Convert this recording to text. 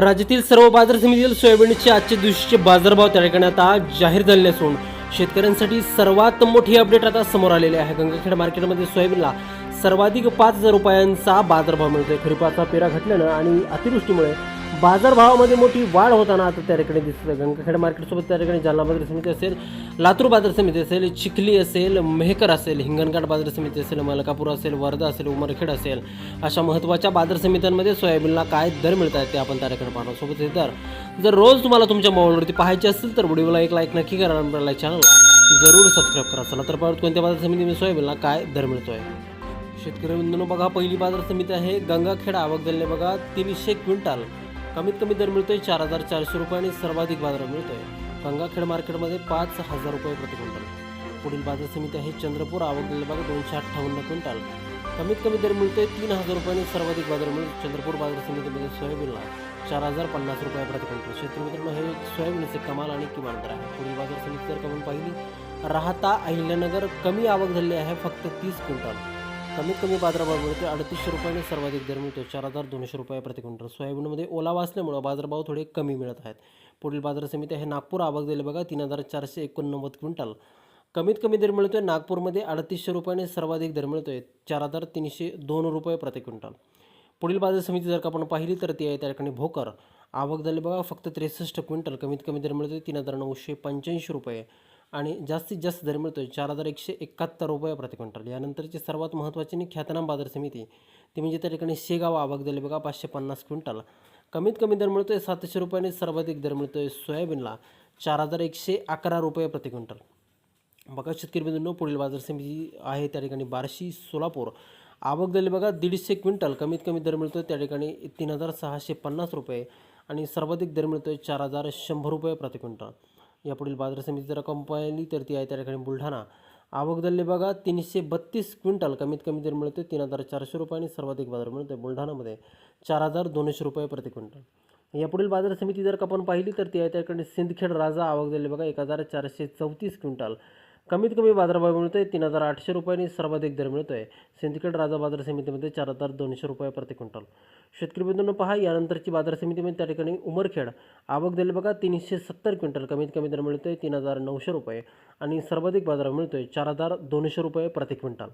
राज्यातील सर्व बाजार समितीतील सोयाबीनचे आजच्या दिवशीचे बाजारभाव त्या ठिकाणी आता जाहीर झाले असून शेतकऱ्यांसाठी सर्वात मोठी अपडेट आता समोर आलेली आहे. गंगाखेड मार्केटमध्ये सोयाबीनला सर्वाधिक पाच हजार रुपयांचा बाजारभाव मिळतोय. खरीपाचा पेरा घटल्यानं आणि अतिवृष्टीमुळे बाजारभावामध्ये मोठी वाढ होताना आता त्या ठिकाणी दिसत आहे. गंगाखेड मार्केटसोबत त्या ठिकाणी जालना बाजार समिती असेल लातूर बाजार समिती असेल चिखली असेल मेहकर असेल हिंगणघाट बाजार समिती असेल मलकापूर असेल वर्धा असेल उमरखेड असेल अशा महत्त्वाच्या बाजार समित्यांमध्ये सोयाबीनला काय दर मिळत आहेत ते आपण त्या ठिकाणी पाहणार. सोबत हे दर जर रोज तुम्हाला तुमच्या मोबाईलवरती पाहायचे असेल तर व्हिडिओला एक लाईक नक्की करा आपल्याला चॅनलला जरूर सबस्क्राईब करा. चला तर परत कोणत्या बाजार समितीमध्ये सोयाबीनला काय दर मिळतोय. शेतकरी बंधूंनो बघा पहिली बाजार समिती आहे गंगाखेड आवक दल्ले बघा तीनशे क्विंटल. कमीत कमी दर मिळतोय चार हजार चारशे रुपये आणि सर्वाधिक बाजार मिळतोय. गंगाखेड मार्केटमध्ये पाच हजार रुपये प्रति क्विंटल पुढील बाजार समिती आहे चंद्रपूर आवक दल्ले दोनशे अठ्ठावन्न क्विंटल. कमीत कमी दर मिळतोय तीन हजार रुपये आणि सर्वाधिक बाजार मिळतो चंद्रपूर बाजार समितीमध्ये सोयाबीनला चार हजार पन्नास रुपये प्रति क्विंटल शेतकरी हे सोयाबीनचे कमाल आणि किमान दर आहे. पुढील बाजार समिती जर कमी पाहिली राहता अहिल्यानगर कमी आवक झाली आहे फक्त तीस क्विंटल. कमीत कमी बाजारभाव मिळतो अडतीसशे रुपयाने सर्वाधिक दर मिळतो. चार हजार दोनशे रुपये प्रति क्विंटल. सोयाबीनमध्ये ओलावा असल्यामुळं बाजारभाव थोडे कमी मिळत आहेत. पुढील बाजार समिती आहे नागपूर आवक दिले बघा तीन हजार चारशे एकोणनव्वद क्विंटल. कमीत कमी दर मिळतोय नागपूरमध्ये अडतीसशे रुपयाने सर्वाधिक दर मिळतोय चार हजार तीनशे दोन रुपये प्रति क्विंटल. पुढील बाजार समिती जर का आपण पाहिली तर ती आहे त्या ठिकाणी भोकर. आवक झाली बघा फक्त त्रेसष्ट क्विंटल. कमीत कमी दर मिळतोय तीन हजार नऊशे पंच्याऐंशी रुपये. आणि जास्तीत जास्त दर मिळतोय. चार हजार एकशे एकाहत्तर रुपये प्रति क्विंटल. यानंतरची सर्वात महत्त्वाची आणि ख्यातनाम बाजार समिती ती म्हणजे त्या ठिकाणी शेगाव आवक दिली बघा पाचशे पन्नास क्विंटल. कमीत कमी दर मिळतोय सातशे रुपयाने सर्वाधिक दर मिळतोय सोयाबीनला चार हजार एकशे अकरा रुपये प्रति क्विंटल. बघा शेतकरी बंधूंनो पुढील बाजार समिती आहे त्या ठिकाणी बार्शी सोलापूर. आवक दिली बघा दीडशे क्विंटल. कमीत कमी दर मिळतोय त्या ठिकाणी तीन हजार सहाशे पन्नास रुपये आणि सर्वाधिक दर मिळतोय चार हजार शंभर रुपये प्रति क्विंटल. यापुढील बाजार समिती जर रक्कम पाहिली तर ती आहे त्या ठिकाणी बुलढाणा. आवक दल बघा तीनशे बत्तीस क्विंटल कमीत कमी दर मिळतो तीन हजार चारशे रुपये आणि सर्वाधिक बाजार मिळतो बुलढाणामध्ये. चार हजार दोनशे रुपये प्रति क्विंटल. यापुढील बाजार समिती जर का आपण पाहिली तर ती आहे त्या ठिकाणी सिंदखेड राजा आवक दल बघा एक हजार चारशे चौतीस क्विंटल. कमीत कमी बाजारभाव आहे तीन हजार आठशे रुपये आणि सर्वाधिक दर मिळतो आहे सिंदखेड राजा बाजार समितीमध्ये चार हजार दोनशे रुपये प्रति क्विंटल. शेतकरी बंधूंना पहा यानंतरची बाजार समितीमध्ये त्या ठिकाणी उमरखेड आवक दिले बघा तीनशे सत्तर क्विंटल कमीत कमी दर मिळतो आहे तीन हजार नऊशे रुपये आणि सर्वाधिक बाजार मिळतोय चार हजार दोनशे रुपये प्रति क्विंटल.